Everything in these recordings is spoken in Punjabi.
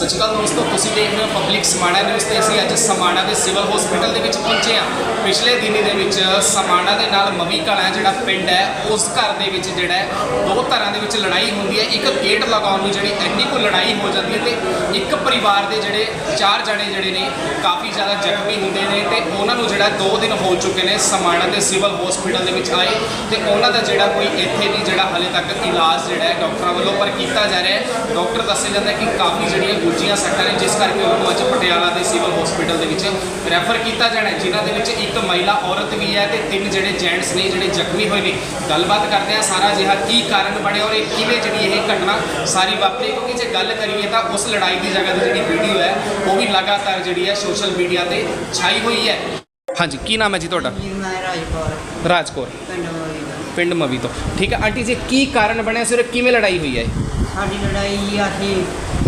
ਸਤਿ ਸ਼੍ਰੀ ਅਕਾਲ ਦੋਸਤੋ, ਤੁਸੀਂ ਦੇਖ ਰਹੇ ਹੋ ਪਬਲਿਕ ਸਮਾਣਾ ਨਿਊਜ਼ ਤੇ ਅਸੀਂ ਅੱਜ ਸਮਾਣਾ ਦੇ ਸਿਵਲ ਹਸਪੀਟਲ ਦੇ ਵਿੱਚ ਪਹੁੰਚੇ ਹਾਂ। ਪਿਛਲੇ ਦਿਨੀ ਦੇ ਵਿੱਚ ਸਮਾਣਾ ਦੇ ਨਾਲ ਮਵੀ ਕਲਾਂ ਜਿਹੜਾ ਪਿੰਡ ਹੈ, ਉਸ ਘਰ ਦੇ ਵਿੱਚ ਜਿਹੜਾ ਦੋ ਧਰਾਂ ਦੇ ਵਿੱਚ ਲੜਾਈ ਹੁੰਦੀ ਹੈ। ਇੱਕ ਗੇਟ ਲਗਾਉਣ ਨੂੰ ਜਿਹੜੀ ਇੰਨੀ ਕੋ ਲੜਾਈ ਹੋ ਜਾਂਦੀ ਹੈ ਤੇ ਇੱਕ ਪਰਿਵਾਰ ਦੇ ਜਿਹੜੇ ਚਾਰ ਜਣੇ ਜਿਹੜੇ ਨੇ, ਕਾਫੀ ਜ਼ਿਆਦਾ ਜ਼ਖਮੀ ਹੁੰਦੇ ਨੇ ਤੇ ਉਹਨਾਂ ਨੂੰ ਜਿਹੜਾ 2 ਦਿਨ ਹੋ ਚੁੱਕੇ ਨੇ ਸਮਾਣਾ ਦੇ ਸਿਵਲ ਹਸਪੀਟਲ ਦੇ ਵਿੱਚ ਆਏ ਤੇ ਉਹਨਾਂ ਦਾ ਜਿਹੜਾ ਕੋਈ ਇੱਥੇ ਵੀ ਜਿਹੜਾ ਹਲੇ ਤੱਕ ਇਲਾਜ ਜਿਹੜਾ ਹੈ ਡਾਕਟਰਾਂ ਵੱਲੋਂ ਪਰ ਕੀਤਾ ਜਾ ਰਿਹਾ ਹੈ। ਡਾਕਟਰ ਦੱਸਿਆ ਜਾਂਦਾ ਕਿ ਕਾਫੀ ਜਿਹੜੀਆਂ ਗੁੱਜੀਆਂ ਸੱਟਾਂ ਨੇ ਜਿਸ ਕਰਕੇ ਉਹਨਾਂ ਨੂੰ ਅੱਜ ਪਟਿਆਲਾ ਦੇ ਸਿਵਲ ਹਸਪੀਟਲ ਦੇ ਵਿੱਚ ਰੈਫਰ ਕੀਤਾ ਜਾਣਾ ਜਿਨ੍ਹਾਂ ਦੇ ਵਿੱਚ ਇੱਕ ਮਹਿਲਾ ਔਰਤ ਵੀ ਹੈ ਤੇ ਤਿੰਨ ਜਿਹੜੇ ਜੈਂਟਸ ਨੇ ਜਿਹੜੇ ਜ਼ਖਮੀ ਹੋਏ ਨੇ। ਗੱਲਬਾਤ ਕਰਦੇ ਆ ਸਾਰਾ ਜਿਹਾ ਕੀ ਕਾਰਨ ਬਣਿਆ ਔਰ ਇਹ ਕਿਵੇਂ ਜਿਹੜੀ ਇਹ ਘਟਨਾ ਸਾਰੀ ਵਾਪਰੀ ਕਿਉਂਕਿ ਜੇ ਗੱਲ ਕਰੀਏ ਤਾਂ ਉਸ ਲੜਾਈ ਦੀ ਜਗ੍ਹਾ ਦੀ ਜਿਹੜੀ ਵੀਡੀਓ ਹੈ ਉਹ ਵੀ ਲਗਾਤਾਰ ਜਿਹੜੀ ਹੈ ਸੋਸ਼ਲ ਮੀਡੀਆ ਤੇ ਛਾਈ ਹੋਈ ਹੈ। ਹਾਂਜੀ ਕੀ ਨਾਮ ਹੈ ਜੀ ਤੁਹਾਡਾ? ਰਾਜਕੌਰ ਪਿੰਡ ਮੋਰੀ ਦਾ। ਪਿੰਡ ਮਵੀ ਤੋਂ। ਠੀਕ ਹੈ ਆਂਟੀ ਜੀ ਕੀ ਕਾਰਨ ਬਣਿਆ ਸੀ ਔਰ ਕਿਵੇਂ ਲੜਾਈ ਹੋਈ ਹੈ ਸਾਡੀ ਲੜਾਈ ਅਸੀਂ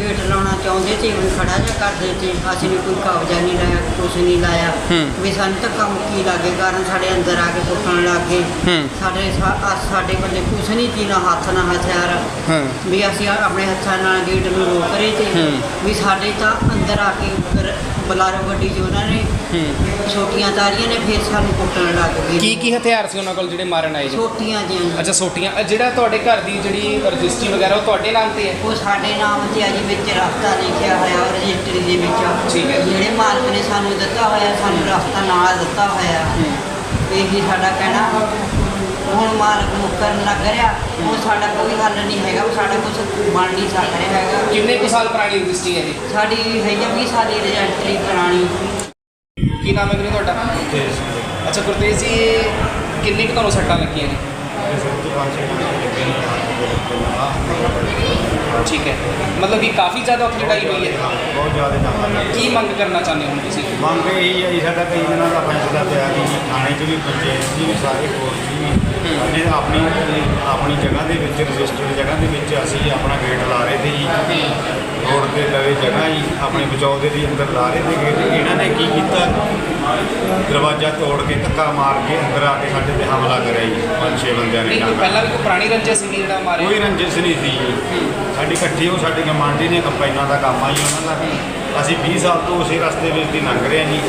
ਗੇਟ ਲਾਉਣਾ ਚਾਹੁੰਦੇ ਸੀ ਹੁਣ ਖੜਾ ਜਾ ਕਰਦੇ ਸੀ। ਅਸੀਂ ਨੇ ਕੋਈ ਕਬਜ਼ਾ ਨਹੀਂ ਲਾਇਆ ਕੁਛ ਨਹੀਂ ਲਾਇਆ। ਹੂੰ। ਵੀ ਸਾਨੂੰ ਧੱਕਾ ਮੁੱਕੀ ਲੱਗੇ? ਕਾਰਨ ਸਾਡੇ ਅੰਦਰ ਆ ਕੇ ਕੁੱਟਣ ਲੱਗ ਗਏ। ਹੂੰ। ਸਾਡੇ ਸਾ- ਸਾਡੇ ਬੱਲੇ ਕੁਛ ਨਹੀਂ ਸੀ ਨਾ ਹੱਥ ਨਾ ਹਥਿਆਰ। ਹਾਂ। ਵੀ ਅਸੀਂ ਆਪਣੇ ਹੱਥਾਂ ਨਾਲ ਗੇਟ ਨੂੰ ਰੋਕ ਰਹੇ ਤੇ ਹੂੰ। ਵੀ ਸਾਡੇ ਤਾਂ ਅੰਦਰ ਆ ਕੇ ਫਿਰ ਬਲਾਰੋ ਗੱਡੀ 'ਚ ਉਹਨਾਂ ਨੇ। ਹੂੰ। ਛੋਟੀਆਂ ਤਾਰੀਆਂ ਨੇ ਫਿਰ ਸਾਨੂੰ ਕੁੱਟਣ ਲੱਗ ਗਏ। ਕੀ ਕੀ ਹਥਿਆਰ ਸੀ ਉਹਨਾਂ ਕੋਲ ਜਿਹੜੇ ਮਾਰਨ ਆਏ ਜੀ? ਛੋਟੀਆਂ ਜਿਹੀਆਂ ਅੱਛਾ ਸੋਟੀਆਂ ਅ, ਜਿਹੜਾ ਤੁਹਾਡੇ ਘਰ ਦੀ ਜਿਹੜੀ ਰਜਿਸਟਰੀ ਵਗੈਰਾ ਉਹ ਤੁਹਾਡੇ ਨਾਮ ਤੇ ਹੈ? ਉਹ ਸਾਡੇ ਨਾਮ ਤੇ ਅਜੀ ਵਿੱਚ ਰਸਤਾ ਲਿਖਿਆ ਹੋਇਆ ਰਜਿਸਟਰੀ ਦੇ ਵਿੱਚ। ਠੀਕ ਹੈ। ਜਿਹੜੇ ਮਾਲਕ ਨੇ ਸਾਨੂੰ ਦਿੱਤਾ ਹੋਇਆ ਸਾਨੂੰ ਰਸਤਾ ਨਾਲ ਦਿੱਤਾ ਹੋਇਆ। ਇਹੀ ਸਾਡਾ ਕਹਿਣਾ। ਹੁਣ ਮਾਲਕ ਮੁੱਕਰਨ ਲੱਗ ਰਿਹਾ ਉਹ ਸਾਡਾ ਕੋਈ ਹੱਲ ਨਹੀਂ ਹੈਗਾ ਉਹ ਸਾਡਾ ਕੁਝ ਬਣ ਨਹੀਂ ਸਕ ਰਿਹਾ ਹੈਗਾ। ਕਿੰਨੇ ਕੁ ਸਾਲ ਪੁਰਾਣੀ ਰਜਿਸਟਰੀ ਹੈ ਜੀ? ਸਾਡੀ ਹੈਗੀ ਆ 20 ਸਾਲੀ ਰਜਿਸਟਰੀ ਪੁਰਾਣੀ। ਕੀ ਨਾਮ ਹੈ ਵੀਰੇ ਤੁਹਾਡਾ? ਅੱਛਾ ਗੁਰਤੇਜ ਜੀ ਕਿੰਨੀ ਕੁ ਤੁਹਾਨੂੰ ਸੱਟਾਂ ਲੱਗੀਆਂ ਜੀ ਠੀਕ ਹੈ। ਮਤਲਬ ਕਿ ਕਾਫੀ ਜ਼ਿਆਦਾ ਉੱਥੇ ਲੜਾਈ ਹੋਈ ਹੈ। ਬਹੁਤ ਜ਼ਿਆਦਾ ਜਾਂਦਾ ਕੀ ਮੰਗ ਕਰਨਾ ਚਾਹੁੰਦੇ ਹੋ ਤੁਸੀਂ? ਮੰਗ ਇਹੀ ਹੈ ਜੀ, ਸਾਡਾ ਕਈ ਦਿਨਾਂ ਦਾ ਫੈਸਲਾ ਪਿਆ ਕਿ ਥਾਣੇ 'ਚ ਵੀ ਪੰਚਾਇਤ 'ਚ ਵੀ ਸਾਰੇ 'ਚ ਵੀ ਉਹਨੇ ਆਪਣੀ ਆਪਣੀ ਜਗ੍ਹਾ ਦੇ ਵਿੱਚ ਰਜਿਸਟਰਡ ਜਗ੍ਹਾ ਦੇ ਵਿੱਚ ਅਸੀਂ ਆਪਣਾ ਗੇਟ ਲਾ ਰਹੇ ਤੇ ਜੀ। ਰੋਡ ਤੇ ਲਵੇ ਜਗ੍ਹਾ ਜੀ ਆਪਣੇ ਬਚਾਓ ਦੇ ਲਈ ਅੰਦਰ ਲਾ ਰਹੇ ਤੇ ਗੇਟ ਇਹਨਾਂ ਨੇ ਦਰਵਾਜ਼ਾ ਤੋੜ ਕੇ ਧੱਕਾ ਮਾਰ ਕੇ ਅੰਦਰ ਆ ਕੇ ਸਾਡੇ ਤੇ ਹਮਲਾ ਕਰਿਆ ਜੀ ਪੰਜ ਛੇ ਬੰਦਿਆਂ ਨੇ ਨਹੀਂ ਪਹਿਲਾਂ ਵੀ ਕੋਈ ਪੁਰਾਣੀ ਰੰਜਿਸ਼ ਸੀ ਜਿਹੜਾ ਮਾਰੇ ਕੋਈ ਰੰਜਿਸ਼ ਨਹੀਂ ਸੀ ਜੀ। ਸਾਡੀ ਇਕੱਠੀ ਉਹ ਸਾਡੇ ਗਮਾਂਡੀ ਨੇ ਕੰਪਾਈਨਾਂ ਦਾ ਕੰਮ ਆ ਜੀ ਉਹਨਾਂ ਦਾ। ਅਸੀਂ 20 ਸਾਲ ਤੋਂ ਉਸੇ ਰਸਤੇ ਵਿੱਚ ਦੀ ਲੰਘ ਰਹੇ ਹਾਂ ਜੀ।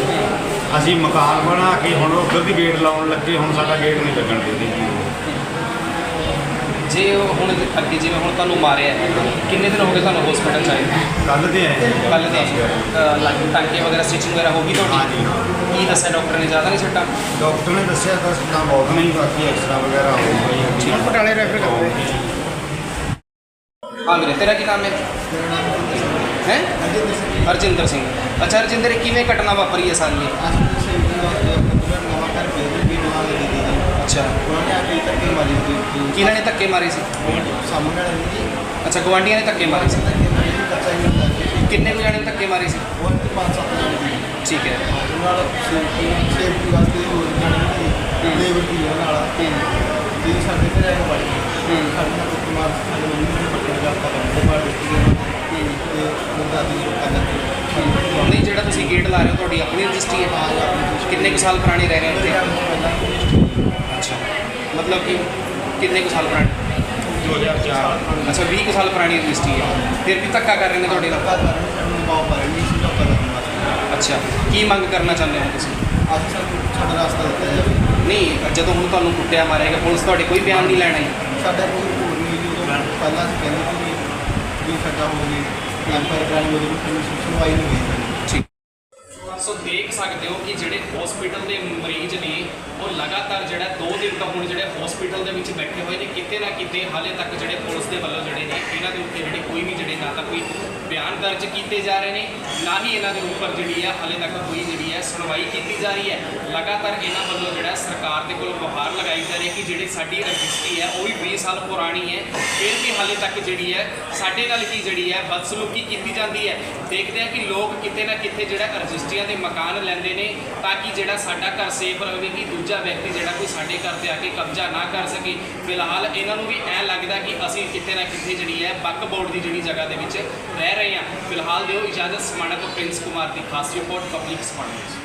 ਅਸੀਂ ਮਕਾਨ ਬਣਾ ਕੇ ਹੁਣ ਉੱਧਰ ਦੀ ਗੇਟ ਲਾਉਣ ਲੱਗੇ ਹੁਣ ਸਾਡਾ ਗੇਟ ਨਹੀਂ ਲੱਗਣ ਦਿੰਦੇ ਜੀ। ਜੇ ਉਹ ਹੁਣ ਅੱਗੇ ਜਿਵੇਂ ਹੁਣ ਤੁਹਾਨੂੰ ਮਾਰਿਆ ਹੈ, ਕਿੰਨੇ ਦਿਨ ਹੋ ਗਏ ਤੁਹਾਨੂੰ ਹਸਪੀਟਲ ਚ ਆਏ ਕੱਲ ਦੇ ਆਏ ਕੱਲ ਦੇ ਅ, ਲੱਗ ਟਾਂਕੇ ਵਗੈਰਾ ਸਟਿਚਿੰਗ ਵਗੈਰਾ ਹੋ ਗਈ ਤੁਹਾਡੀ? ਹਾਂਜੀ। ਕੀ ਦੱਸਿਆ ਡਾਕਟਰ ਨੇ? ਜ਼ਿਆਦਾ ਨਹੀਂ ਛੱਟਾ ਡਾਕਟਰ ਨੇ ਦੱਸਿਆ ਤਾਂ ਸੱਟਾਂ ਬਹੁਤ ਨਹੀਂ ਬਾਕੀ ਐਕਸਰਾ ਵਗੈਰਾ ਹੋਊਗਾ ਜੀ ਠੀਕ, ਪਟਾਲੇ ਰੈਫਰ ਕਰਦੇ ਹਾਂ ਵੀਰੇ ਤੇਰਾ ਕੀ ਨਾਮ ਹੈ? ਹੈ? ਹਰਜਿੰਦਰ ਸਿੰਘ। ਅੱਛਾ ਹਰਜਿੰਦਰ ਇਹ ਕਿਵੇਂ ਘਟਨਾ ਵਾਪਰੀ ਹੈ ਸਾਰੀ ਇਹ? ਅੱਛਾ ਕਿਹਨਾਂ ਨੇ ਧੱਕੇ ਮਾਰੇ ਸੀ? ਅੱਛਾ ਗਵਾਂਡੀਆਂ ਨੇ ਧੱਕੇ ਮਾਰੇ ਸੀ? ਕਿੰਨੇ ਕੁ ਜਾਣੇ ਨੇ ਧੱਕੇ ਮਾਰੇ ਸੀ? ਠੀਕ ਹੈ। ਨਹੀਂ ਜਿਹੜਾ ਤੁਸੀਂ ਗੇਟ ਲਾ ਰਹੇ ਹੋ ਤੁਹਾਡੀ ਆਪਣੀ ਰਜਿਸਟਰੀ ਹੈ? ਕਿੰਨੇ ਕੁ ਸਾਲ ਪੁਰਾਣੀ ਰਹਿ ਰਹੇ ਹੋ ਇੱਥੇ? ਅੱਛਾ। ਮਤਲਬ ਕਿ ਕਿੰਨੇ ਕੁ ਸਾਲ ਪੁਰਾਣੀ? 2004 ਅੱਛਾ 20 ਕੁ ਸਾਲ ਪੁਰਾਣੀ ਰਜਿਸਟਰੀ ਹੈ। ਫਿਰ ਵੀ ਧੱਕਾ ਕਰ ਰਹੇ ਨੇ ਤੁਹਾਡੇ ਨਾਲ? ਅੱਛਾ ਕੀ ਮੰਗ ਕਰਨਾ ਚਾਹੁੰਦੇ ਹੋ ਤੁਸੀਂ? ਨਹੀਂ ਜਦੋਂ ਹੁਣ ਤੁਹਾਨੂੰ ਕੁੱਟਿਆ ਮਾਰਿਆ ਗਿਆ ਪੁਲਿਸ ਤੁਹਾਡੇ ਕੋਈ ਬਿਆਨ ਨਹੀਂ ਲੈਣਾ ਜੀ ਸਾਡਾ ਕੋਈ ਹੋਰ ਨਹੀਂ ਜਦੋਂ ਪਹਿਲਾਂ ਅਸੀਂ ਕਹਿੰਦੇ ਸੀ ਵੀ ਸਾਡਾ ਹੋ ਗਈ ਐਮਪਾਇਰ ਕਰਾਈ ਉਹਦੇ ਵਿੱਚ ਕੋਈ ਸੁਣਵਾਈ ਨਹੀਂ ਹੋਈ ਠੀਕ। ਸੋ ਦੇਖ ਸਕਦੇ ਹੋ ਕਿ ਜਿਹੜੇ ਹਸਪੀਟਲ ਦੇ ਮਰੀਜ਼ ਨੇ ਉਹ ਲਗਾਤਾਰ ਜਿਹੜਾ 2 ਦਿਨ ਤੋਂ ਹੁਣ ਜਿਹੜੇ ਹਸਪੀਟਲ ਦੇ ਵਿੱਚ ਬੈਠੇ ਹੋਏ ਨੇ, ਕਿਤੇ ਨਾ ਕਿਤੇ ਹਾਲੇ ਤੱਕ ਜਿਹੜੇ ਪੁਲਿਸ ਦੇ ਵੱਲੋਂ ਜਿਹੜੇ ਨੇ, ਇਹਨਾਂ ਦੇ ਉੱਤੇ ਜਿਹੜੇ ਕੋਈ ਵੀ ਜਿਹੜੇ ਨਾ ਤਾਂ ਕੋਈ ਬਿਆਨ ਦਰਜ ਕੀਤੇ ਜਾ ਰਹੇ ਨੇ, ਨਾ ਹੀ ਇਹਨਾਂ ਦੇ ਉੱਪਰ ਜਿਹੜੀ ਹੈ ਹਾਲੇ ਤੱਕ ਕੋਈ ਜਿਹੜੀ ਹੈ ਸੁਣਵਾਈ ਕੀਤੀ ਜਾ ਰਹੀ ਹੈ। ਲਗਾਤਾਰ ਇਹਨਾਂ ਵੱਲੋਂ ਜਿਹੜਾ ਸਰਕਾਰ ਦੇ ਕੋਲ ਗੁਹਾਰ ਲਗਾਈ ਜਾ ਰਹੀ ਹੈ ਕਿ ਜਿਹੜੀ ਸਾਡੀ ਰਜਿਸਟਰੀ ਹੈ, ਉਹ ਵੀ 20 ਸਾਲ ਪੁਰਾਣੀ ਹੈ। ਫਿਰ ਵੀ ਹਾਲੇ ਤੱਕ ਜਿਹੜੀ ਹੈ, ਸਾਡੇ ਨਾਲ ਹੀ ਜਿਹੜੀ ਹੈ ਬਦਸਲੂਕੀ ਕੀਤੀ ਜਾਂਦੀ ਹੈ। ਦੇਖਦੇ ਹਾਂ ਕਿ ਲੋਕ ਕਿਤੇ ਨਾ ਕਿਤੇ ਜਿਹੜਾ ਰਜਿਸਟਰੀਆਂ ਦੇ ਮਕਾਨ ਲੈਂਦੇ ਨੇ, ਤਾਂ ਕਿ ਜਿਹੜਾ ਸਾਡਾ ਘਰ ਸੇਫ ਰਹੇ ਕਿ ਦੂਜਾ ਵਿਅਕਤੀ ਜਿਹੜਾ ਕੋਈ ਸਾਡੇ ਘਰ ਤੇ ਆ ਕੇ ਕਬਜ਼ਾ ਨਾ ਕਰ ਸਕੇ। ਫਿਲਹਾਲ ਇਹਨਾਂ ਨੂੰ ਵੀ ਐ ਲੱਗਦਾ ਕਿ ਅਸੀਂ ਕਿਤੇ ਨਾ ਕਿਤੇ ਜਿਹੜੀ ਹੈ ਬੱਕ ਬੋਰਡ ਦੀ ਜਿਹੜੀ ਜਗ੍ਹਾ ਦੇ ਵਿੱਚ ਰਹਿ ਰਹੇ ਹਾਂ। ਫਿਲਹਾਲ ਦਿਓ ਇਜਾਜ਼ਤ ਸਮਾਣਾ ਤੋਂ ਪ੍ਰਿੰਸ ਕੁਮਾਰ ਦੀ ਖਾਸ ਰਿਪੋਰਟ, ਪਬਲਿਕ ਸਮਾਣਾ